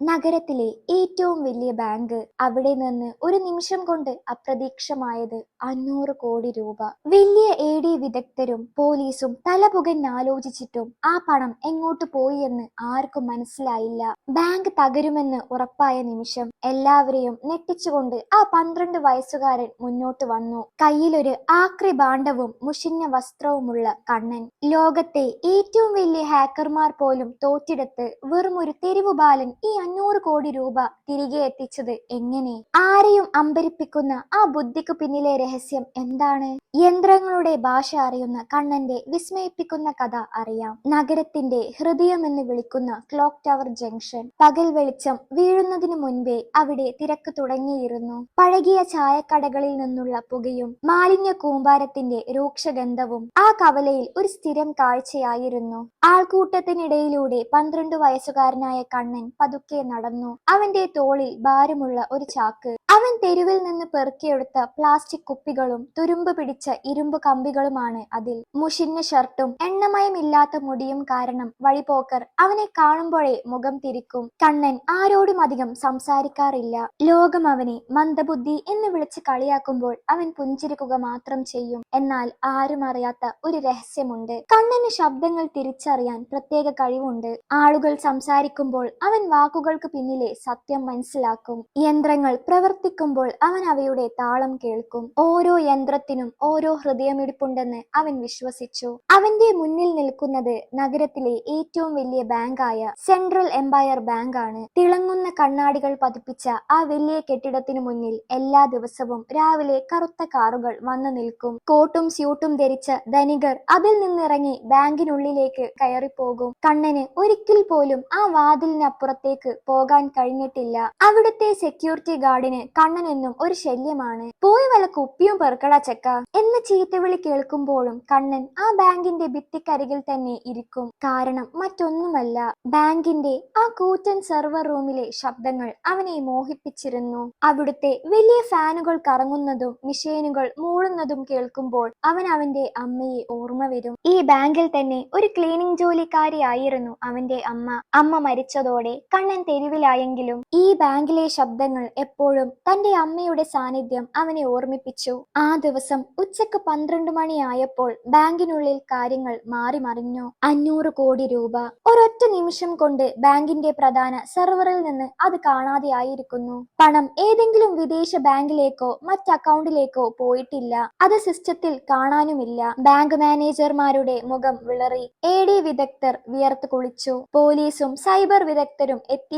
നഗരത്തിലെ ഏറ്റവും വലിയ ബാങ്ക് അവിടെ നിന്ന് ഒരു നിമിഷം കൊണ്ട് അപ്രതീക്ഷമായത് അഞ്ഞൂറ് കോടി രൂപ. വലിയ എ ഡി വിദഗ്ധരും പോലീസും തലപുകഞ്ഞാലോചിച്ചിട്ടും ആ പണം എങ്ങോട്ട് പോയി എന്ന് ആർക്കും മനസ്സിലായില്ല. ബാങ്ക് തകരുമെന്ന് ഉറപ്പായ നിമിഷം എല്ലാവരെയും ഞെട്ടിച്ചുകൊണ്ട് ആ പന്ത്രണ്ട് വയസ്സുകാരൻ മുന്നോട്ട് വന്നു. കയ്യിലൊരു ആക്രി ഭാണ്ഡവും മുഷിഞ്ഞ വസ്ത്രവുമുള്ള കണ്ണൻ. ലോകത്തെ ഏറ്റവും വലിയ ഹാക്കർമാർ പോലും തോറ്റിടത്ത് വെറും ഒരു തെരുവുബാലൻ ഈ അഞ്ഞൂറ് കോടി രൂപ തിരികെ എത്തിച്ചത് എങ്ങനെ? ആരെയും അമ്പരിപ്പിക്കുന്ന ആ ബുദ്ധിക്ക് പിന്നിലെ രഹസ്യം എന്താണ്? യന്ത്രങ്ങളുടെ ഭാഷ അറിയുന്ന കണ്ണന്റെ വിസ്മയിപ്പിക്കുന്ന കഥ അറിയാം. നഗരത്തിന്റെ ഹൃദയം എന്ന് വിളിക്കുന്ന ക്ലോക്ക് ടവർ ജംഗ്ഷൻ. പകൽ വെളിച്ചം വീഴുന്നതിനു മുൻപേ അവിടെ തിരക്ക് തുടങ്ങിയിരുന്നു. പഴകിയ ചായക്കടകളിൽ നിന്നുള്ള പുകയും മാലിന്യ കൂമ്പാരത്തിന്റെ രൂക്ഷഗന്ധവും ആ കവലയിൽ ഒരു സ്ഥിരം കാഴ്ചയായിരുന്നു. ആൾക്കൂട്ടത്തിനിടയിലൂടെ പന്ത്രണ്ട് വയസ്സുകാരനായ കണ്ണൻ പതുക്കെ നടന്നു. അവന്റെ തോളിൽ ഭാരമുള്ള ഒരു ചാക്ക്. അവൻ തെരുവിൽ നിന്ന് പെറുക്കിയെടുത്ത പ്ലാസ്റ്റിക് കുപ്പികളും തുരുമ്പ് പിടിച്ച ഇരുമ്പ് കമ്പികളുമാണ് അതിൽ. മുഷിഞ്ഞ ഷർട്ടും എണ്ണമയമില്ലാത്ത മുടിയും കാരണം വഴിപോക്കർ അവനെ കാണുമ്പോഴേ മുഖം തിരിക്കും. കണ്ണൻ ആരോടും അധികം സംസാരിക്കാറില്ല. ലോകം അവനെ മന്ദബുദ്ധി എന്ന് വിളിച്ച് കളിയാക്കുമ്പോൾ അവൻ പുഞ്ചിരിക്കുക മാത്രം ചെയ്യും. എന്നാൽ ആരും അറിയാത്ത ഒരു രഹസ്യമുണ്ട്. കണ്ണന് ശബ്ദങ്ങൾ തിരിച്ചറിയാൻ പ്രത്യേക കഴിവുണ്ട്. ആളുകൾ സംസാരിക്കുമ്പോൾ അവൻ വാക്കുകൾക്ക് പിന്നിലെ സത്യം മനസ്സിലാക്കും. യന്ത്രങ്ങൾ പ്രവർത്തിക്കുമ്പോൾ അവൻ അവയുടെ താളം കേൾക്കും. ഓരോ യന്ത്രത്തിനും ഓരോ ഹൃദയമിടിപ്പുണ്ടെന്ന് അവൻ വിശ്വസിച്ചു. അവന്റെ മുന്നിൽ നിൽക്കുന്നത് നഗരത്തിലെ ഏറ്റവും വലിയ ബാങ്കായ സെൻട്രൽ എംപയർ ബാങ്ക് ആണ് തിളങ്ങുന്ന കണ്ണാടികൾ പതിപ്പിച്ച ആ വലിയ കെട്ടിടത്തിനു മുന്നിൽ എല്ലാ ദിവസവും രാവിലെ കറുത്ത കാറുകൾ വന്നു നിൽക്കും. കോട്ടും സ്യൂട്ടും ധരിച്ച ധനികർ അതിൽ നിന്നിറങ്ങി ബാങ്കിനുള്ളിലേക്ക് കയറിപ്പോകും. കണ്ണന് ഒരിക്കൽ പോലും ആ വാതിലിനപ്പുറത്തേക്ക് പോകാൻ കഴിഞ്ഞിട്ടില്ല. അവിടുത്തെ സെക്യൂരിറ്റി ഗാർഡിന് കണ്ണനെന്നും ഒരു ശല്യമാണ്. പോയി വല്ല കുപ്പിയും പെറുക്കടാ ചെക്ക. എന്ന ചീത്തവിളി കേൾക്കുമ്പോഴും കണ്ണൻ ആ ബാങ്കിന്റെ ഭിത്തിക്കരികിൽ തന്നെ ഇരിക്കും. കാരണം മറ്റൊന്നുമല്ല. ബാങ്കിന്റെ ആ കൂറ്റൻ സെർവർ റൂമിലെ ശബ്ദങ്ങൾ അവനെ മോഹിപ്പിച്ചിരുന്നു. അവിടുത്തെ വലിയ ഫാനുകൾ കറങ്ങുന്നതും മിഷീനുകൾ മൂളുന്നതും കേൾക്കുമ്പോൾ അവൻ അവന്റെ അമ്മയെ ഓർമ്മ വരും. ഈ ബാങ്കിൽ തന്നെ ഒരു ക്ലീനിങ് ജോലിക്കാരിയായിരുന്നു അവന്റെ അമ്മ. അമ്മ മരിച്ചതോടെ കണ്ണൻ തെരുവിലായെങ്കിലും ഈ ബാങ്കിലെ ശബ്ദങ്ങൾ എപ്പോഴും തന്റെ അമ്മയുടെ സാന്നിധ്യം അവനെ ഓർമ്മിപ്പിച്ചു. ആ ദിവസം ഉച്ചയ്ക്ക് പന്ത്രണ്ട് മണിയായപ്പോൾ ബാങ്കിനുള്ളിൽ കാര്യങ്ങൾ മാറി മറിഞ്ഞു. അഞ്ഞൂറ് കോടി രൂപ. ഒരൊറ്റ നിമിഷം കൊണ്ട് ബാങ്കിന്റെ പ്രധാന സെർവറിൽ നിന്ന് അത് കാണാതെയായിരിക്കുന്നു പണം ഏതെങ്കിലും വിദേശ ബാങ്കിലേക്കോ മറ്റ് അക്കൗണ്ടിലേക്കോ പോയിട്ടില്ല. അത് സിസ്റ്റത്തിൽ കാണാനുമില്ല. ബാങ്ക് മാനേജർമാരുടെ മുഖം വിളറി. എ ഡി വിദഗ്ധർ വിയർത്ത് കുളിച്ചു. പോലീസും സൈബർ വിദഗ്ധരും എത്തിയെങ്കിലും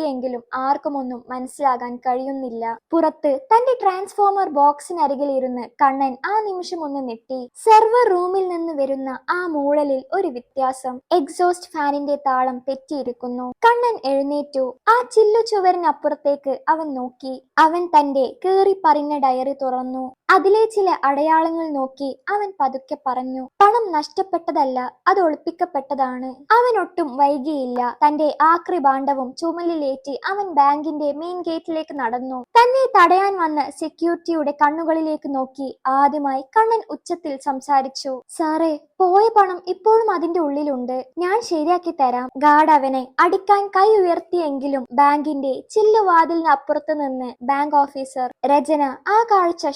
ആർക്കും ഒന്നും മനസ്സിലാകാൻ കഴിയുന്നില്ല. പുറത്ത് തന്റെ ട്രാൻസ്ഫോമർ ബോക്സിനരികിൽ ഇരുന്ന് കണ്ണൻ ആ നിമിഷം ഒന്ന് നെട്ടി സെർവർ റൂമിൽ നിന്ന് വരുന്ന ആ മൂളലിൽ ഒരു വ്യത്യാസം. എക്സോസ്റ്റ് ഫാനിന്റെ താളം തെറ്റിയിരിക്കുന്നു. കണ്ണൻ എഴുന്നേറ്റു. ആ ചില്ലു ചുവരിനപ്പുറത്തേക്ക് അവൻ നോക്കി. അവൻ തന്റെ കേറി പറഞ്ഞ ഡയറി തുറന്നു. അതിലെ ചില അടയാളങ്ങൾ നോക്കി അവൻ പതുക്കെ പറഞ്ഞു പണം നഷ്ടപ്പെട്ടതല്ല അത് ഒളിപ്പിക്കപ്പെട്ടതാണ്. അവൻ ഒട്ടും വൈകിയില്ല. തന്റെ ആക്രി ഭാണ്ഡവും ചുമലിലേറ്റി അവൻ ബാങ്കിന്റെ മെയിൻ ഗേറ്റിലേക്ക് നടന്നു. തന്നെ തടയാൻ വന്ന സെക്യൂരിറ്റിയുടെ കണ്ണുകളിലേക്ക് നോക്കി ആദ്യമായി കണ്ണൻ ഉച്ചത്തിൽ സംസാരിച്ചു സാറേ പോയ പണം ഇപ്പോഴും അതിന്റെ ഉള്ളിലുണ്ട്. ഞാൻ ശരിയാക്കി തരാം. ഗാർഡ് അവനെ അടിക്കാൻ കൈ ഉയർത്തിയെങ്കിലും ബാങ്കിന്റെ ചില്ലുവാതിലിന് അപ്പുറത്ത് നിന്ന് ബാങ്ക് ഓഫീസർ രചന ആ കാഴ്ച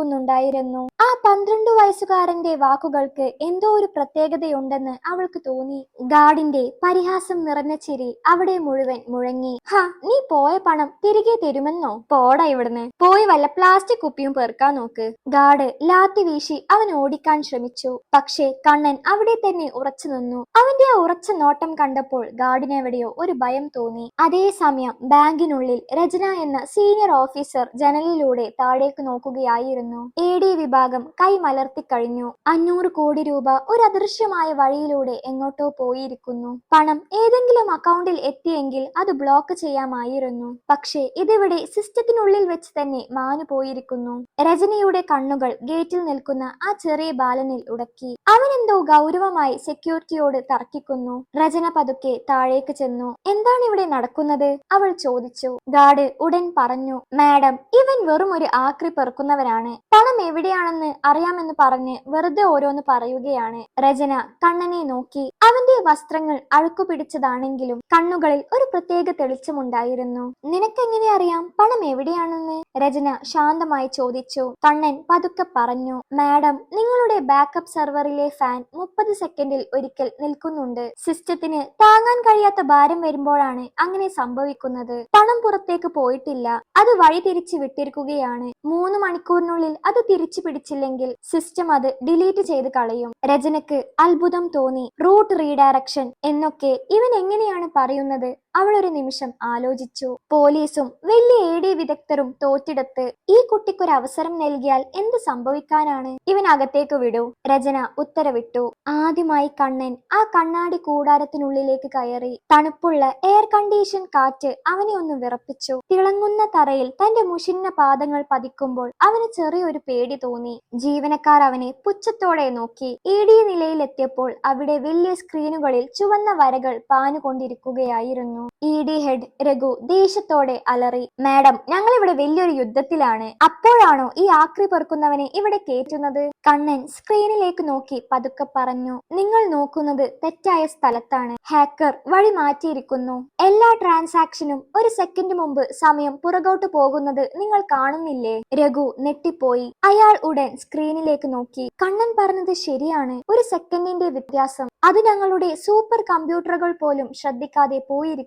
ശ്രദ്ധിക്കുന്നുണ്ടായിരുന്നു ആ പന്ത്രണ്ട് വയസ്സുകാരന്റെ വാക്കുകൾക്ക് എന്തോ ഒരു പ്രത്യേകതയുണ്ടെന്ന് അവൾക്ക് തോന്നി. ഗാർഡിന്റെ പരിഹാസം നിറഞ്ഞ ചിരി അവിടെ മുഴുവൻ മുഴങ്ങി. ഹ നീ പോയ പണം തിരികെ തരുമെന്നോ? പോടാ ഇവിടുന്ന്. പോയി വല്ല പ്ലാസ്റ്റിക് കുപ്പിയും പെറുക്കാൻ നോക്ക്. ഗാർഡ് ലാത്തി വീശി അവൻ ഓടിക്കാൻ ശ്രമിച്ചു. പക്ഷേ കണ്ണൻ അവിടെ തന്നെ ഉറച്ചു നിന്നു. അവന്റെ ആ ഉറച്ച നോട്ടം കണ്ടപ്പോൾ ഗാഡിനെവിടെയോ ഒരു ഭയം തോന്നി. അതേസമയം ബാങ്കിനുള്ളിൽ രചന എന്ന സീനിയർ ഓഫീസർ ജനലിലൂടെ താഴേക്ക് നോക്കുകയായിരുന്നു. എ ഡി വിഭാഗം കൈമലർത്തിക്കഴിഞ്ഞു അഞ്ഞൂറ് കോടി രൂപ ഒരു അദൃശ്യമായ വഴിയിലൂടെ എങ്ങോട്ടോ പോയിരിക്കുന്നു. പണം ഏതെങ്കിലും അക്കൗണ്ടിൽ എത്തിയെങ്കിൽ അത് ബ്ലോക്ക് ചെയ്യാമായിരുന്നു. പക്ഷേ ഇതിവിടെ സിസ്റ്റത്തിനുള്ളിൽ വെച്ച് തന്നെ മാനു പോയിരിക്കുന്നു. രജനിയുടെ കണ്ണുകൾ ഗേറ്റിൽ നിൽക്കുന്ന ആ ചെറിയ ബാലനിൽ ഉടക്കി. അവനെന്തോ ഗൗരവമായി സെക്യൂരിറ്റിയോട് തർക്കിക്കുന്നു. രചന പതുക്കെ താഴേക്ക് ചെന്നു. എന്താണ് ഇവിടെ നടക്കുന്നത്? അവൾ ചോദിച്ചു. ഗാർഡ് ഉടൻ പറഞ്ഞു മാഡം ഇവൻ വെറും ഒരു ആക്രി പെറുക്കുന്നവരാണ് പണം എവിടെയാണെന്ന് അറിയാമെന്ന് പറഞ്ഞ് വെറുതെ ഓരോന്ന് പറയുകയാണ് രചന കണ്ണനെ നോക്കി. അവന്റെ വസ്ത്രങ്ങൾ അഴുക്കു പിടിച്ചതാണെങ്കിലും കണ്ണുകളിൽ ഒരു പ്രത്യേക തെളിച്ചമുണ്ടായിരുന്നു. നിനക്കെങ്ങനെ അറിയാം പണം എവിടെയാണെന്ന്? രചന ശാന്തമായി ചോദിച്ചു. കണ്ണൻ പതുക്കെ പറഞ്ഞു മാഡം നിങ്ങളുടെ ബാക്കപ്പ് സെർവറിലെ ഫാൻ മുപ്പത് സെക്കൻഡിൽ ഒരിക്കൽ നിൽക്കുന്നുണ്ട്. സിസ്റ്റത്തിന് താങ്ങാൻ കഴിയാത്ത ഭാരം വരുമ്പോഴാണ് അങ്ങനെ സംഭവിക്കുന്നത്. പണം പുറത്തേക്ക് പോയിട്ടില്ല. അത് വഴി തിരിച്ചു വിട്ടിരിക്കുകയാണ്. മൂന്ന് മണിക്കൂറിനുള്ളിൽ അത് തിരിച്ചു പിടിച്ചില്ലെങ്കിൽ സിസ്റ്റം അത് ഡിലീറ്റ് ചെയ്ത് കളയും. രചനക്ക് അത്ഭുതം തോന്നി റൂട്ട് റീഡയറക്ഷൻ എന്നൊക്കെ ഇവൻ എങ്ങനെയാണ് പറയുന്നത്? അവൾ ഒരു നിമിഷം ആലോചിച്ചു. പോലീസും വലിയ എ ഡി വിദഗ്ധരും തോറ്റിടത്ത് ഈ കുട്ടിക്കൊരു അവസരം നൽകിയാൽ എന്ത് സംഭവിക്കാനാണ്? ഇവൻ അകത്തേക്ക് വിടൂ. രചന ഉത്തരവിട്ടു. ആദ്യമായി കണ്ണൻ ആ കണ്ണാടി കൂടാരത്തിനുള്ളിലേക്ക് കയറി. തണുപ്പുള്ള എയർ കണ്ടീഷൻ കാറ്റ് അവനെ ഒന്ന് വിറപ്പിച്ചു. തിളങ്ങുന്ന തറയിൽ തന്റെ മുഷിന്ന പാദങ്ങൾ പതിക്കുമ്പോൾ അവന് ചെറിയൊരു പേടി തോന്നി. ജീവനക്കാർ അവനെ പുച്ഛത്തോടെ നോക്കി. ഇ ഡി നിലയിലെത്തിയപ്പോൾ അവിടെ വലിയ സ്ക്രീനുകളിൽ ചുവന്ന വരകൾ പാഞ്ഞുകൊണ്ടിരിക്കുകയായിരുന്നു. ഇ ഡി ഹെഡ് രഘു ദേഷ്യത്തോടെ അലറി മാഡം ഞങ്ങൾ ഇവിടെ വലിയൊരു യുദ്ധത്തിലാണ്. അപ്പോഴാണോ ഈ ആക്രി പെറുക്കുന്നവനെ ഇവിടെ കേറ്റുന്നത് കണ്ണൻ സ്ക്രീനിലേക്ക് നോക്കി പതുക്കെ പറഞ്ഞു നിങ്ങൾ നോക്കുന്നത് തെറ്റായ സ്ഥലത്താണ്. ഹാക്കർ വഴി മാറ്റിയിരിക്കുന്നു. എല്ലാ ട്രാൻസാക്ഷനും ഒരു സെക്കൻഡ് മുമ്പ് സമയം പുറകോട്ട് പോകുന്നത് നിങ്ങൾ കാണുന്നില്ലേ? രഘു നെട്ടിപ്പോയി അയാൾ ഉടൻ സ്ക്രീനിലേക്ക് നോക്കി. കണ്ണൻ പറഞ്ഞത് ശരിയാണ്. ഒരു സെക്കൻഡിന്റെ വ്യത്യാസം. അത് ഞങ്ങളുടെ സൂപ്പർ കമ്പ്യൂട്ടറുകൾ പോലും ശ്രദ്ധിക്കാതെ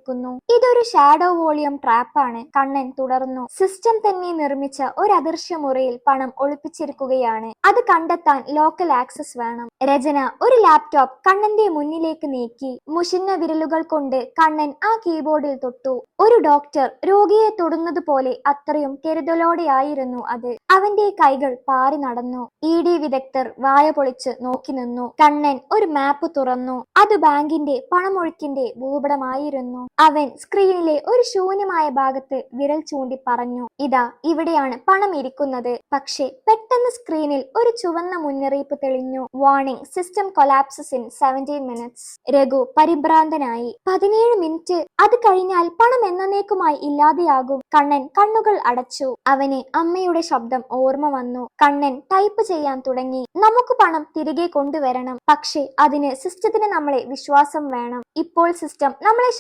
പോയിരിക്കുന്നു ഇതൊരു ഷാഡോ വോളിയം ട്രാപ്പാണ് കണ്ണൻ തുടർന്നു. സിസ്റ്റം തന്നെ നിർമ്മിച്ച ഒരു അദൃശ്യ മുറിയിൽ പണം ഒളിപ്പിച്ചിരിക്കുകയാണ്. അത് കണ്ടെത്താൻ ലോക്കൽ ആക്സസ് വേണം. രചന ഒരു ലാപ്ടോപ്പ് കണ്ണന്റെ മുന്നിലേക്ക് നീക്കി. മുഷിഞ്ഞ വിരലുകൾ കൊണ്ട് കണ്ണൻ ആ കീബോർഡിൽ തൊട്ടു. ഒരു ഡോക്ടർ രോഗിയെ തൊടുന്നത് പോലെ അത്രയും കരുതലോടെയായിരുന്നു അത്. അവന്റെ കൈകൾ പാറി നടന്നു. ഇ ഡി വിദഗ്ധർ വായ പൊളിച്ച് നോക്കി നിന്നു. കണ്ണൻ ഒരു മാപ്പ് തുറന്നു. അത് ബാങ്കിന്റെ പണമൊഴുക്കിന്റെ ഭൂപടമായിരുന്നു. അവൻ സ്ക്രീനിലെ ഒരു ശൂന്യമായ ഭാഗത്ത് വിരൽ ചൂണ്ടി പറഞ്ഞു ഇതാ ഇവിടെയാണ് പണം ഇരിക്കുന്നത്. പക്ഷേ പെട്ടെന്ന് സ്ക്രീനിൽ ഒരു ചുവന്ന മുന്നറിയിപ്പ് തെളിഞ്ഞു. Warning system collapses in seventeen minutes Raghu പരിഭ്രാന്തനായി. പതിനേഴ് മിനിറ്റ്. അത് കഴിഞ്ഞാൽ പണം എന്നേക്കുമായി ഇല്ലാതെയാകും. കണ്ണൻ കണ്ണുകൾ അടച്ചു. അവനെ അമ്മയുടെ ശബ്ദം ഓർമ്മ വന്നു. കണ്ണൻ ടൈപ്പ് ചെയ്യാൻ തുടങ്ങി. നമുക്ക് പണം തിരികെ കൊണ്ടുവരണം. പക്ഷേ അതിന് സിസ്റ്റത്തിന് നമ്മളെ വിശ്വാസം വേണം. ഇപ്പോൾ സിസ്റ്റം നമ്മളെ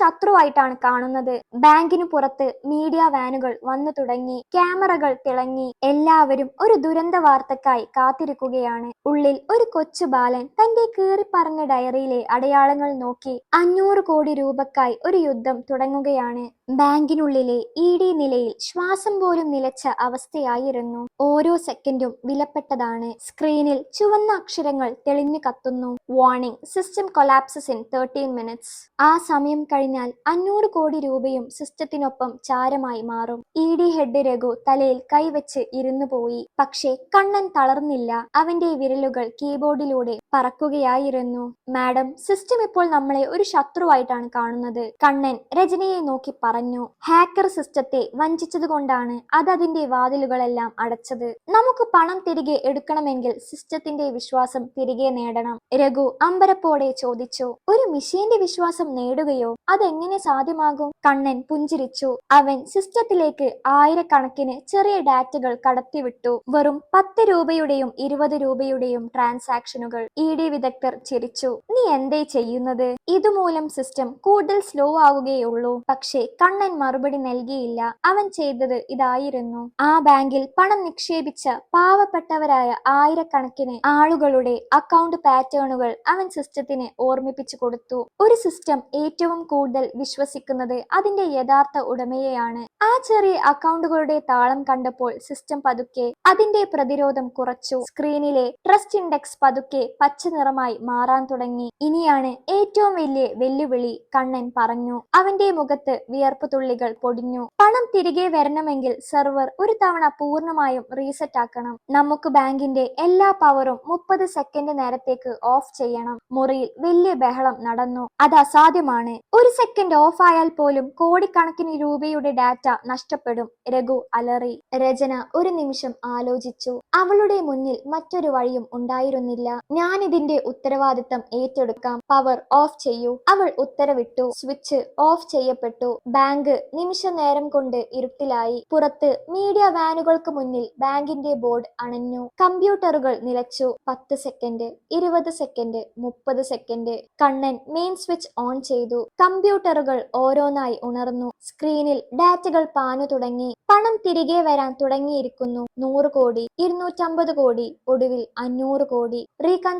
ശത്രുവായിട്ടാണ് കാണുന്നത്. ബാങ്കിനു പുറത്ത് മീഡിയ വാനുകൾ വന്നു തുടങ്ങി ക്യാമറകൾ തിളങ്ങി. എല്ലാവരും ഒരു ദുരന്ത വാർത്തക്കായി കാത്തിരിക്കുകയാണ്. ഉള്ളിൽ ഒരു കൊച്ചു ബാലൻ തന്റെ കീറിപ്പറഞ്ഞ ഡയറിയിലെ അടയാളങ്ങൾ നോക്കി അഞ്ഞൂറ് കോടി രൂപക്കായി ഒരു യുദ്ധം തുടങ്ങുകയാണ്. ബാങ്കിനുള്ളിലെ ഇ ഡി നിലയിൽ ശ്വാസം പോലും നിലച്ച അവസ്ഥയായിരുന്നു. ഓരോ സെക്കൻഡും വിലപ്പെട്ടതാണ്. സ്ക്രീനിൽ ചുവന്ന അക്ഷരങ്ങൾ തെളിഞ്ഞു കത്തുന്നു. Warning system collapses in thirteen minutes. ആ സമയം കഴിഞ്ഞാൽ അഞ്ഞൂറ് കോടി രൂപയും സിസ്റ്റത്തിനൊപ്പം ചാരമായി മാറും. ഇ ഡി ഹെഡ് രഘു തലയിൽ കൈവച്ച് ഇരുന്നു പോയി. പക്ഷേ കണ്ണൻ തളർന്നില്ല. അവന്റെ വിരലുകൾ കീബോർഡിലൂടെ പറക്കുകയായിരുന്നു. മാഡം സിസ്റ്റം ഇപ്പോൾ നമ്മളെ ഒരു ശത്രുവായിട്ടാണ് കാണുന്നത്. കണ്ണൻ രജനിയെ നോക്കി പറഞ്ഞു ഹാക്കർ സിസ്റ്റത്തെ വഞ്ചിച്ചതുകൊണ്ടാണ് അത് അതിന്റെ വാതിലുകളെല്ലാം അടച്ചത്. നമുക്ക് പണം തിരികെ എടുക്കണമെങ്കിൽ സിസ്റ്റത്തിന്റെ വിശ്വാസം തിരികെ നേടണം. രഘു അമ്പരപ്പോടെ ചോദിച്ചു ഒരു മിഷീന്റെ വിശ്വാസം നേടുകയോ? അതെങ്ങനെ സാധ്യമാകും? കണ്ണൻ പുഞ്ചിരിച്ചു. അവൻ സിസ്റ്റത്തിലേക്ക് ആയിരക്കണക്കിന് ചെറിയ ഡാറ്റകൾ കടത്തിവിട്ടു. വെറും പത്ത് രൂപയുടെയും ഇരുപത് രൂപയുടെയും ട്രാൻസാക്ഷനുകൾ. ഇ ഡി വിദഗ്ധർ ചിരിച്ചു. നീ എന്തേ ചെയ്യുന്നത്? ഇതുമൂലം സിസ്റ്റം കൂടുതൽ സ്ലോ ആവുകയുള്ളൂ. പക്ഷേ കണ്ണൻ മറുപടി നൽകിയില്ല. അവൻ ചെയ്തത് ഇതായിരുന്നു. ആ ബാങ്കിൽ പണം നിക്ഷേപിച്ച പാവപ്പെട്ടവരായ ആയിരക്കണക്കിന് ആളുകളുടെ അക്കൗണ്ട് പാറ്റേണുകൾ അവൻ സിസ്റ്റത്തിന് ഓർമ്മിപ്പിച്ചു കൊടുത്തു. ഒരു സിസ്റ്റം ഏറ്റവും കൂടുതൽ വിശ്വസിക്കുന്നത് അതിന്റെ യഥാർത്ഥ ഉടമയെയാണ്. ആ ചെറിയ അക്കൗണ്ടുകളുടെ താളം കണ്ടപ്പോൾ സിസ്റ്റം പതുക്കെ അതിന്റെ പ്രതിരോധം കുറച്ചു. സ്ക്രീനിലെ ട്രസ്റ്റ് ഇൻഡെക്സ് പതുക്കെ പച്ച നിറമായി മാറാൻ തുടങ്ങി. ഇനിയാണ് ഏറ്റവും വലിയ വെല്ലുവിളി കണ്ണൻ പറഞ്ഞു. അവന്റെ മുഖത്ത് വിയർപ്പ് തുള്ളികൾ പൊടിഞ്ഞു. പണം തിരികെ വരണമെങ്കിൽ സെർവർ ഒരു തവണ പൂർണമായും റീസെറ്റ് ആക്കണം. നമുക്ക് ബാങ്കിന്റെ എല്ലാ പവറും മുപ്പത് സെക്കൻഡ് നേരത്തേക്ക് ഓഫ് ചെയ്യണം. മുറിയിൽ വലിയ ബഹളം നടന്നു. അത് അസാധ്യമാണ്. ഒരു സെക്കൻഡ് ഓഫ് ആയാൽ പോലും കോടിക്കണക്കിന് രൂപയുടെ ഡാറ്റ നഷ്ടപ്പെടും. രഘു അലറി. രചന ഒരു നിമിഷം ആലോചിച്ചു. അവളുടെ മുന്നിൽ മറ്റൊരു വഴിയും ഉണ്ടായിരുന്നില്ല. ഞാൻ ഞാനിതിന്റെ ഉത്തരവാദിത്തം ഏറ്റെടുക്കാം. പവർ ഓഫ് ചെയ്യൂ. അവൾ ഉത്തരവിട്ടു. സ്വിച്ച് ഓഫ് ചെയ്യപ്പെട്ടു. ബാങ്ക് നിമിഷ നേരം കൊണ്ട് ഇരുട്ടിലായി. പുറത്ത് മീഡിയ വാനുകൾക്ക് മുന്നിൽ ബാങ്കിന്റെ ബോർഡ് അണഞ്ഞു. കമ്പ്യൂട്ടറുകൾ നിലച്ചു. പത്ത് സെക്കൻഡ് ഇരുപത് സെക്കൻഡ് മുപ്പത് second. Kannan main switch on ചെയ്തു. കമ്പ്യൂട്ടറുകൾ ഓരോന്നായി ഉണർന്നു. സ്ക്രീനിൽ ഡാറ്റകൾ പാനു തുടങ്ങി. പണം തിരികെ വരാൻ തുടങ്ങിയിരിക്കുന്നു. നൂറ് കോടി ഇരുന്നൂറ്റമ്പത് കോടി ഒടുവിൽ അഞ്ഞൂറ് കോടി.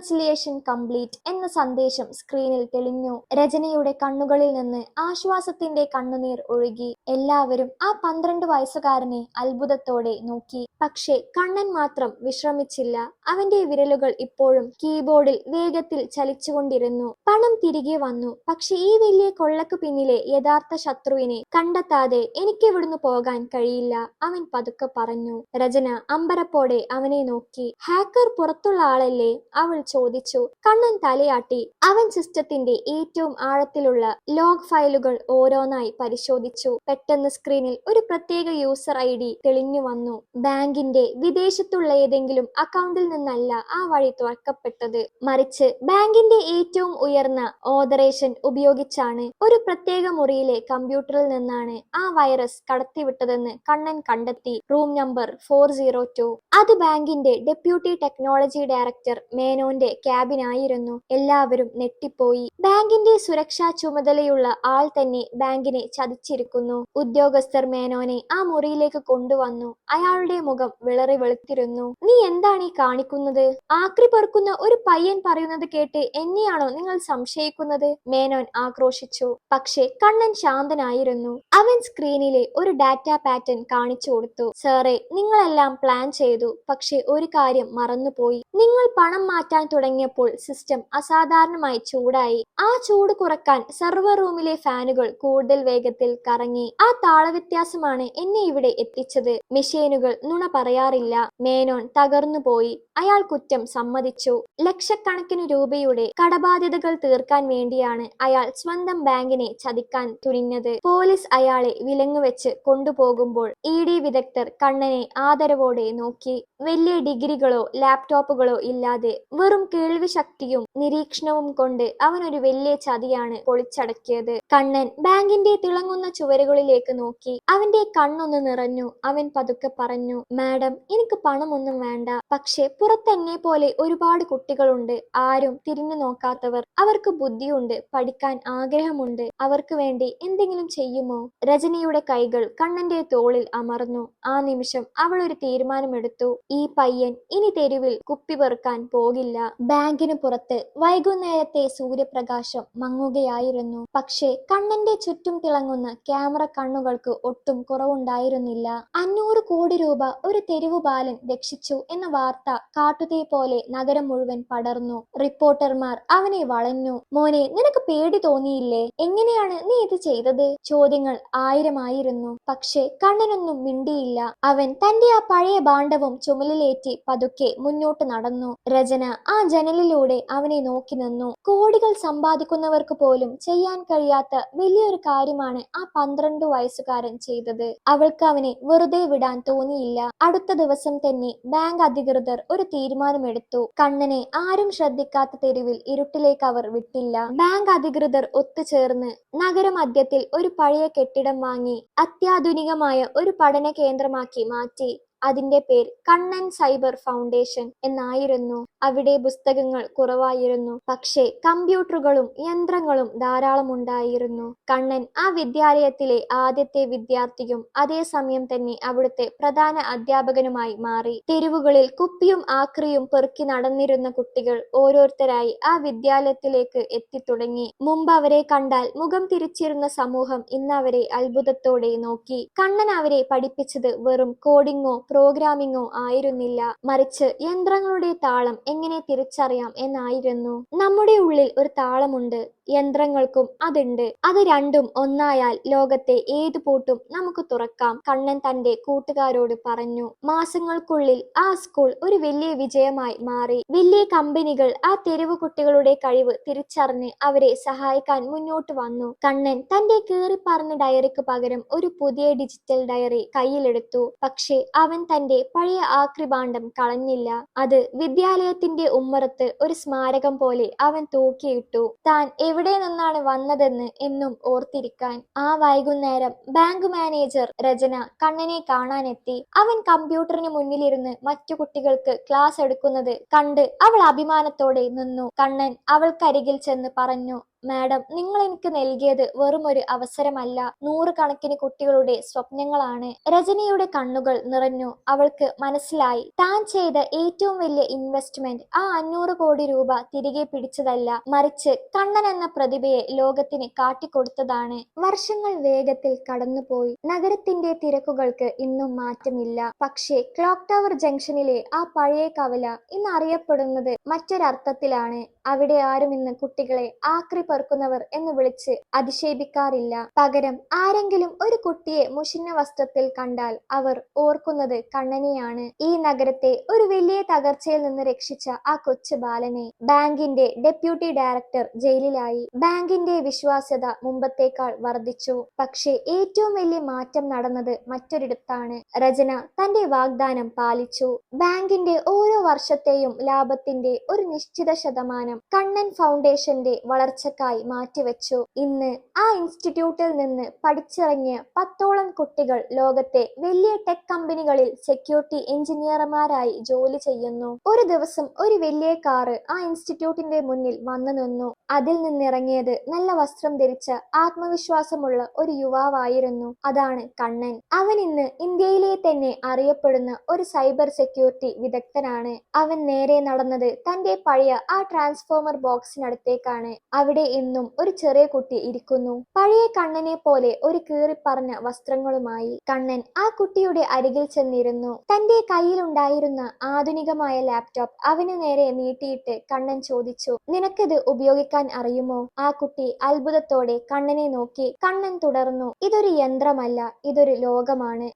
റീകൺസിലിയേഷൻ കംപ്ലീറ്റ് എന്ന സന്ദേശം സ്ക്രീനിൽ തെളിഞ്ഞു. രജനിയുടെ കണ്ണുകളിൽ നിന്ന് ആശ്വാസത്തിന്റെ കണ്ണുനീർ ഒഴുകി. എല്ലാവരും ആ പന്ത്രണ്ട് വയസ്സുകാരനെ അത്ഭുതത്തോടെ നോക്കി. പക്ഷേ കണ്ണൻ മാത്രം വിശ്രമിച്ചില്ല. അവന്റെ വിരലുകൾ ഇപ്പോഴും കീബോർഡിൽ വേഗത്തിൽ ചലിച്ചുകൊണ്ടിരുന്നു. പണം തിരികെ വന്നു. പക്ഷെ ഈ വലിയ കൊള്ളക്ക് പിന്നിലെ യഥാർത്ഥ ശത്രുവിനെ കണ്ടെത്താതെ എനിക്ക് ഇവിടുന്ന് പോകാൻ കഴിയില്ല. അവൻ പതുക്കെ പറഞ്ഞു. രചന അമ്പരപ്പോടെ അവനെ നോക്കി. ഹാക്കർ പുറത്തുള്ള ആളല്ലേ? അവൾ ചോദിച്ചു. കണ്ണൻ തലയാട്ടി. അവൻ സിസ്റ്റത്തിന്റെ ഏറ്റവും ആഴത്തിലുള്ള ലോഗ് ഫയലുകൾ ഓരോന്നായി പരിശോധിച്ചു. പെട്ടെന്ന് സ്ക്രീനിൽ ഒരു പ്രത്യേക യൂസർ ഐ ഡി തെളിഞ്ഞു വന്നു. ബാങ്കിന്റെ വിദേശത്തുള്ള ഏതെങ്കിലും അക്കൗണ്ടിൽ നിന്നല്ല ആ വഴി തുറക്കപ്പെട്ടത്. മറിച്ച് ബാങ്കിന്റെ ഏറ്റവും ഉയർന്ന ഓതറേഷൻ ഉപയോഗിച്ചാണ് ഒരു പ്രത്യേക മുറിയിലെ കമ്പ്യൂട്ടറിൽ നിന്നാണ് ആ വൈറസ് കടത്തിവിട്ടതെന്ന് കണ്ണൻ കണ്ടെത്തി. Room number four zero two അത് ബാങ്കിന്റെ ഡെപ്യൂട്ടി ടെക്നോളജി ഡയറക്ടർ മേനോന്റെ ക്യാബിനായിരുന്നു എല്ലാവരും നെട്ടിപ്പോയി ബാങ്കിന്റെ സുരക്ഷാ ചുമതലയുള്ള ആൾ തന്നെ ബാങ്കിനെ ചതിച്ചിരിക്കുന്നു. ഉദ്യോഗസ്ഥർ മേനോനെ ആ മുറിയിലേക്ക് കൊണ്ടുവന്നു. അയാളുടെ മുഖം വിളറി വെളുത്തിരുന്നു. നീ എന്താണ് ഈ കാണിക്കുന്നത്? ആക്രി പെറുക്കുന്ന ഒരു പയ്യൻ പറയുന്നത് കേട്ട് എന്നെയാണോ നിങ്ങൾ സംശയിക്കുന്നത്? മേനോൻ ആക്രോശിച്ചു. പക്ഷേ കണ്ണൻ ശാന്തനായിരുന്നു. അവൻ സ്ക്രീനിലെ ഒരു ഡാറ്റ പാറ്റേൺ കാണിച്ചു കൊടുത്തു. സാറേ നിങ്ങളെല്ലാം പ്ലാൻ ചെയ്തു. പക്ഷെ ഒരു കാര്യം മറന്നുപോയി. നിങ്ങൾ പണം മാറ്റാൻ തുടങ്ങിയപ്പോൾ സിസ്റ്റം അസാധാരണമായി ചൂടായി. ആ ചൂട് കുറയ്ക്കാൻ സെർവർ റൂമിലെ ഫാനുകൾ കൂടുതൽ വേഗത്തിൽ കറങ്ങി. ആ താളവ്യത്യാസമാണ് എന്നെ ഇവിടെ എത്തിച്ചത്. മെഷീനുകൾ നുണ പറയാറില്ല. മേനോൻ തകർന്നു പോയി. അയാൾ കുറ്റം സമ്മതിച്ചു. ലക്ഷക്കണക്കിന് രൂപയുടെ കടബാധ്യതകൾ തീർക്കാൻ വേണ്ടിയാണ് അയാൾ സ്വന്തം ബാങ്കിനെ ചതിക്കാൻ തുനിഞ്ഞത്. പോലീസ് അയാളെ വിലങ്ങുവെച്ച് കൊണ്ടുപോകുമ്പോൾ ഇ ഡി വിദഗ്ധർ കണ്ണനെ ആദരവോടെ നോക്കി. വലിയ ഡിഗ്രികളോ ലാപ്ടോപ്പുകളോ ഇല്ലാതെ വെറും കേൾവി ശക്തിയും നിരീക്ഷണവും കൊണ്ട് അവൻ ഒരു വലിയ ചതിയാണ് പൊളിച്ചടക്കിയത്. കണ്ണൻ ബാങ്കിന്റെ തിളങ്ങുന്ന ചുവരുകളിലേക്ക് നോക്കി അവന്റെ കണ്ണൊന്ന് നിറഞ്ഞു. അവൻ പതുക്കെ പറഞ്ഞു മാഡം എനിക്ക് പണമൊന്നും വേണ്ട. പക്ഷെ പുറത്തെന്നെ പോലെ ഒരുപാട് കുട്ടികളുണ്ട്. ആരും തിരിഞ്ഞു നോക്കാത്തവർ. അവർക്ക് ബുദ്ധിയുണ്ട് പഠിക്കാൻ ആഗ്രഹമുണ്ട്. അവർക്ക് വേണ്ടി എന്തെങ്കിലും ചെയ്യുമോ? രജനിയുടെ കൈകൾ കണ്ണന്റെ തോളിൽ അമർന്നു. ആ നിമിഷം അവൾ ഒരു തീരുമാനമെടുത്തു. ഈ പയ്യൻ ഇനി തെരുവിൽ കുപ്പി പെറുക്കാൻ പോകില്ല. ബാങ്കിന് പുറത്ത് വൈകുന്നേരത്തെ സൂര്യപ്രകാശം മങ്ങുകയായിരുന്നു. പക്ഷേ കണ്ണന്റെ ചുറ്റും തിളങ്ങുന്ന ക്യാമറ കണ്ണുകൾക്ക് ഒട്ടും കുറവുണ്ടായിരുന്നില്ല. അഞ്ഞൂറ് കോടി രൂപ ഒരു തെരുവു ബാലൻ രക്ഷിച്ചു എന്ന വാർത്ത കാട്ടുതേ പോലെ നഗരം മുഴുവൻ പടർന്നു. റിപ്പോർട്ടർമാർ അവനെ വളഞ്ഞു. മോനെ നിനക്ക് പേടി തോന്നിയില്ലേ? എങ്ങനെയാണ് നീ ഇത് ചെയ്തത്? ചോദ്യങ്ങൾ ആയിരമായിരുന്നു. പക്ഷേ കണ്ണനൊന്നും മിണ്ടിയില്ല. അവൻ തന്റെ ആ പഴയ ഭാണ്ഡവും ചുമലിലേറ്റി പതുക്കെ മുന്നോട്ട് നടന്നു. രചന ആ ജനലിലൂടെ അവനെ നോക്കി നിന്നു. കോടികൾ സമ്പാദിക്കുന്നവർക്ക് പോലും ചെയ്യാൻ കഴിയാത്ത വലിയൊരു കാര്യമാണ് ആ പന്ത്രണ്ട് വയസ്സുകാരൻ ചെയ്തത്. അവൾക്ക് അവനെ വെറുതെ വിടാൻ തോന്നിയില്ല. അടുത്ത ദിവസം തന്നെ ബാങ്ക് അധികൃതർ ഒരു തീരുമാനമെടുത്തു. കണ്ണനെ ആരും ശ്രദ്ധിക്കാത്ത തെരുവിൽ ഇരുട്ടിലേക്ക് അവർ വിട്ടില്ല. ബാങ്ക് അധികൃതർ ഒത്തുചേർന്ന് നഗരമധ്യത്തിൽ ഒരു പഴയ കെട്ടിടം വാങ്ങി അത്യാധുനികമായ ഒരു പഠന കേന്ദ്രമാക്കി മാറ്റി. അതിന്റെ പേര് കണ്ണൻ സൈബർ ഫൗണ്ടേഷൻ എന്നായിരുന്നു. അവിടെ പുസ്തകങ്ങൾ കുറവായിരുന്നു. പക്ഷേ കമ്പ്യൂട്ടറുകളും യന്ത്രങ്ങളും ധാരാളം ഉണ്ടായിരുന്നു. കണ്ണൻ ആ വിദ്യാലയത്തിലെ ആദ്യത്തെ വിദ്യാർത്ഥിയും അതേസമയം തന്നെ അവിടുത്തെ പ്രധാന അധ്യാപകനുമായി മാറി. തെരുവുകളിൽ കുപ്പിയും ആക്രിയും പെറുക്കി നടന്നിരുന്ന കുട്ടികൾ ഓരോരുത്തരായി ആ വിദ്യാലയത്തിലേക്ക് എത്തിത്തുടങ്ങി. മുമ്പ് അവരെ കണ്ടാൽ മുഖം തിരിച്ചിരുന്ന സമൂഹം ഇന്ന് അവരെ അത്ഭുതത്തോടെ നോക്കി. കണ്ണൻ അവരെ പഠിപ്പിച്ചത് വെറും കോഡിങ്ങോ പ്രോഗ്രാമിങ്ങോ ആയിരുന്നില്ല. മറിച്ച് യന്ത്രങ്ങളുടെ താളം എങ്ങനെ തിരിച്ചറിയാം എന്നായിരുന്നു. നമ്മുടെ ഉള്ളിൽ ഒരു താളമുണ്ട്. യന്ത്രങ്ങൾക്കും അതുണ്ട്. അത് രണ്ടും ഒന്നായാൽ ലോകത്തെ ഏതു പൂട്ടും നമുക്ക് തുറക്കാം. കണ്ണൻ തന്റെ കൂട്ടുകാരോട് പറഞ്ഞു മാസങ്ങൾക്കുള്ളിൽ ആ സ്കൂൾ ഒരു വലിയ വിജയമായി മാറി. വലിയ കമ്പനികൾ ആ തെരുവ് കുട്ടികളുടെ കഴിവ് തിരിച്ചറിഞ്ഞ് അവരെ സഹായിക്കാൻ മുന്നോട്ട് വന്നു. കണ്ണൻ തന്റെ കീറി പറഞ്ഞ ഡയറിക്ക് പകരം ഒരു പുതിയ ഡിജിറ്റൽ ഡയറി കയ്യിലെടുത്തു. പക്ഷേ അവൻ തന്റെ പഴയ ആക്രിഭാണ്ഡം കളഞ്ഞില്ല. അത് വിദ്യാലയത്തിന്റെ ഉമ്മറത്ത് ഒരു സ്മാരകം പോലെ അവൻ തൂക്കിയിട്ടു. താൻ എവിടെ നിന്നാണ് വന്നതെന്ന് എന്നും ഓർത്തിരിക്കാൻ. ആ വൈകുന്നേരം ബാങ്ക് മാനേജർ രചന കണ്ണനെ കാണാനെത്തി. അവൻ കമ്പ്യൂട്ടറിന് മുന്നിലിരുന്ന് മറ്റു കുട്ടികൾക്ക് ക്ലാസ് എടുക്കുന്നത് കണ്ട് അവൾ അഭിമാനത്തോടെ നിന്നു. കണ്ണൻ അവൾക്കരികിൽ ചെന്ന് പറഞ്ഞു മാഡം നിങ്ങൾ എനിക്ക് നൽകിയത് വെറും ഒരു അവസരമല്ല. നൂറുകണക്കിന് കുട്ടികളുടെ സ്വപ്നങ്ങളാണ്. രജനിയുടെ കണ്ണുകൾ നിറഞ്ഞു. അവൾക്ക് മനസ്സിലായി. താൻ ചെയ്ത ഏറ്റവും വലിയ ഇൻവെസ്റ്റ്മെന്റ് ആ അഞ്ഞൂറ് കോടി രൂപ തിരികെ പിടിച്ചതല്ല മറിച്ച് കണ്ണൻ എന്ന പ്രതിഭയെ ലോകത്തിന് കാട്ടിക്കൊടുത്തതാണ്. വർഷങ്ങൾ വേഗത്തിൽ കടന്നുപോയി. നഗരത്തിന്റെ തിരക്കുകൾക്ക് ഇന്നും മാറ്റമില്ല. പക്ഷേ ക്ലോക്ക് ടവർ ജംഗ്ഷനിലെ ആ പഴയ കവല ഇന്ന് അറിയപ്പെടുന്നത് മറ്റൊരർത്ഥത്തിലാണ്. അവിടെ ആരും ഇന്ന് കുട്ടികളെ ആക്രി പറക്കുന്നവർ എന്ന് വിളിച്ച് അധിക്ഷേപിക്കാറില്ല. പകരം ആരെങ്കിലും ഒരു കുട്ടിയെ മുഷിഞ്ഞ വസ്ത്രത്തിൽ കണ്ടാൽ അവർ ഓർക്കുന്നത് കണ്ണനെയാണ്. ഈ നഗരത്തെ ഒരു വലിയ തകർച്ചയിൽ നിന്ന് രക്ഷിച്ച ആ കൊച്ചു ബാലനെ ബാങ്കിന്റെ ഡെപ്യൂട്ടി ഡയറക്ടർ ജയിലിലായി. ബാങ്കിന്റെ വിശ്വാസ്യത മുമ്പത്തേക്കാൾ വർദ്ധിച്ചു. പക്ഷേ ഏറ്റവും വലിയ മാറ്റം നടന്നത് മറ്റൊരിടത്താണ്. രചന തന്റെ വാഗ്ദാനം പാലിച്ചു. ബാങ്കിന്റെ ഓരോ വർഷത്തെയും ലാഭത്തിന്റെ ഒരു നിശ്ചിത ശതമാനം കണ്ണൻ ഫൗണ്ടേഷന്റെ വളർച്ചക്കായി മാറ്റിവെച്ചു. ഇന്ന് ആ ഇൻസ്റ്റിറ്റ്യൂട്ടിൽ നിന്ന് പഠിച്ചിറങ്ങിയ പത്തോളം കുട്ടികൾ ലോകത്തെ വലിയ ടെക് കമ്പനികളിൽ സെക്യൂരിറ്റി എഞ്ചിനീയർമാരായി ജോലി ചെയ്യുന്നു. ഒരു ദിവസം ഒരു വലിയ കാറ് ആ ഇൻസ്റ്റിറ്റ്യൂട്ടിന്റെ മുന്നിൽ വന്നു നിന്നു. അതിൽ നിന്നിറങ്ങിയത് നല്ല വസ്ത്രം ധരിച്ച ആത്മവിശ്വാസമുള്ള ഒരു യുവാവായിരുന്നു. അതാണ് കണ്ണൻ. അവൻ ഇന്ന് ഇന്ത്യയിലെ തന്നെ അറിയപ്പെടുന്ന ഒരു സൈബർ സെക്യൂരിറ്റി വിദഗ്ധനാണ്. അവൻ നേരെ നടന്നത് തന്റെ പഴയ ആ ട്രാൻസ്ഫോമർ ബോക്സിനടുത്തേക്കാണ് അവിടെ ഇന്നും ഒരു ചെറിയ കുട്ടി ഇരിക്കുന്നു. പഴയ കണ്ണനെ പോലെ ഒരു കീറിപ്പറഞ്ഞ വസ്ത്രങ്ങളുമായി കണ്ണൻ ആ കുട്ടിയുടെ അരികിൽ ചെന്നിരുന്നു. തന്റെ കയ്യിലുണ്ടായിരുന്ന ആധുനികമായ ലാപ്ടോപ്പ് അവന് നേരെ നീട്ടിയിട്ട് കണ്ണൻ ചോദിച്ചു നിനക്കിത് ഉപയോഗിക്കാൻ അറിയുമോ? ആ കുട്ടി അത്ഭുതത്തോടെ കണ്ണനെ നോക്കി കണ്ണൻ തുടർന്നു. ഇതൊരു യന്ത്രമല്ല ഇതൊരു ലോകമാണ്.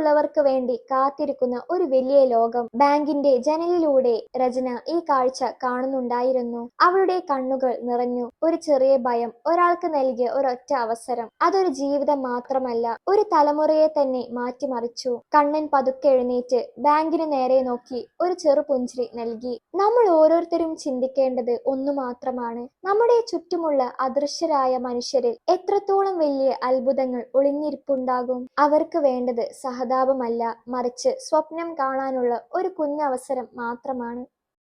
നിന്നെപ്പോലെയുള്ളവർക്ക് വേണ്ടി കാത്തിരിക്കുന്ന ഒരു വലിയ ലോകം ബാങ്കിന്റെ ജനലിലൂടെ രചന ഈ കാഴ്ച കാണുന്നുണ്ടായിരുന്നു. അവളുടെ കണ്ണുകൾ നിറഞ്ഞു. ഒരു ചെറിയ ഭയം ഒരാൾക്ക് നൽകിയ ഒരൊറ്റ അവസരം. അതൊരു ജീവിതം മാത്രമല്ല ഒരു തലമുറയെ തന്നെ മാറ്റിമറിച്ചു. കണ്ണൻ പതുക്കെ എഴുന്നേറ്റ് ബാങ്കിന് നേരെ നോക്കി ഒരു ചെറു പുഞ്ചിരി നൽകി. നമ്മൾ ഓരോരുത്തരും ചിന്തിക്കേണ്ടത് ഒന്നു മാത്രമാണ്. നമ്മുടെ ചുറ്റുമുള്ള അദൃശ്യരായ മനുഷ്യരിൽ എത്രത്തോളം വലിയ അത്ഭുതങ്ങൾ ഒളിഞ്ഞിരിപ്പുണ്ടാകും? അവർക്ക് വേണ്ടത് സഹതാപമല്ല മറിച്ച് സ്വപ്നം കാണാനുള്ള ഒരു കുഞ്ഞവസരം മാത്രമാണ്